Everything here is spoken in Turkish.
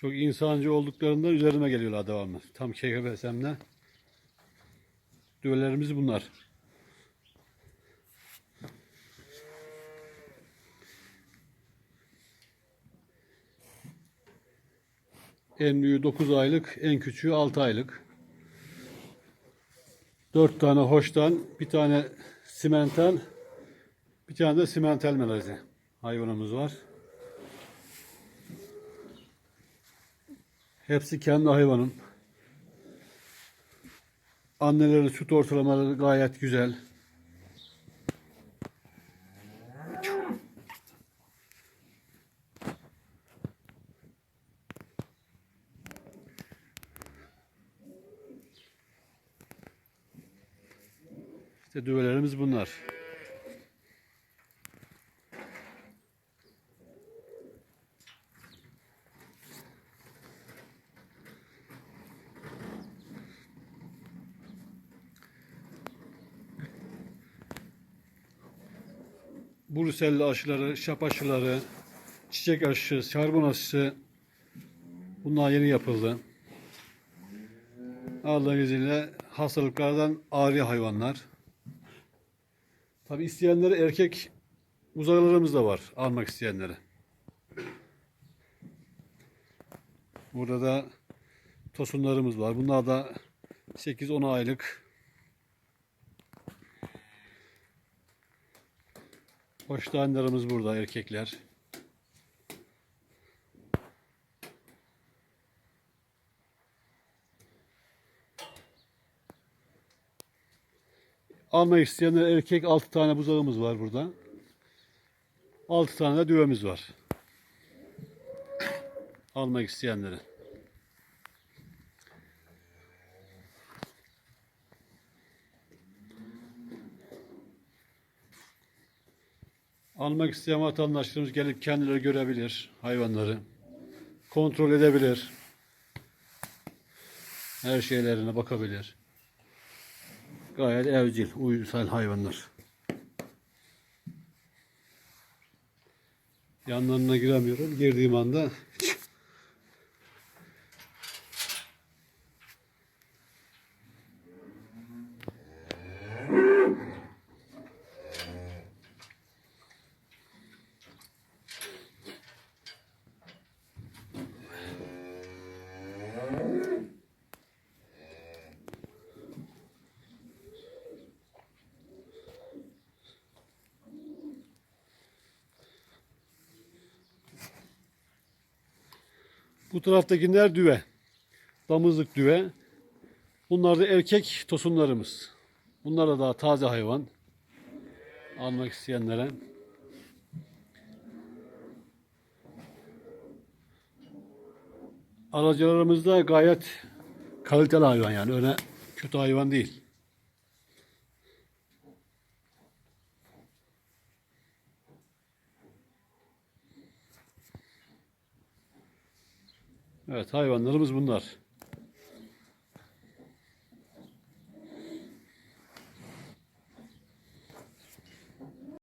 Çok insancı olduklarında üzerime geliyorlar devamlı. Tam KKBSM'le. Düvelerimiz bunlar. En büyüğü 9 aylık, en küçüğü 6 aylık. 4 tane hoştan, bir tane simental, bir tane de simental melezi hayvanımız var. Hepsi kendi hayvanım. Anneleri süt ortalamaları gayet güzel. İşte düvelerimiz bunlar. Brüselli aşıları, şap aşıları, çiçek aşısı, şarbon aşısı bunlar yeni yapıldı. Allah'ın izniyle hastalıklardan ağrı hayvanlar. Tabi isteyenleri erkek uzaylılarımız da var almak isteyenleri. Burada da tosunlarımız var. Bunlar da 8-10 aylık. Hoşlanlarımız burada erkekler. Almak isteyenler erkek 6 tane buzağımız var burada. 6 tane de düvemiz var. Almak isteyenlere. Almak isteyen vatandaşlarımız gelip kendileri görebilir hayvanları. Kontrol edebilir. Her şeylerine bakabilir. Gayet evcil, uysal hayvanlar. Yanlarına giremiyorum. Girdiğim anda bu taraftakiler düve. Damızlık düve. Bunlar da erkek tosunlarımız. Bunlar da daha taze hayvan. Almak isteyenlere. Aracılarımız da gayet kaliteli hayvan yani öyle kötü hayvan değil. Evet hayvanlarımız bunlar.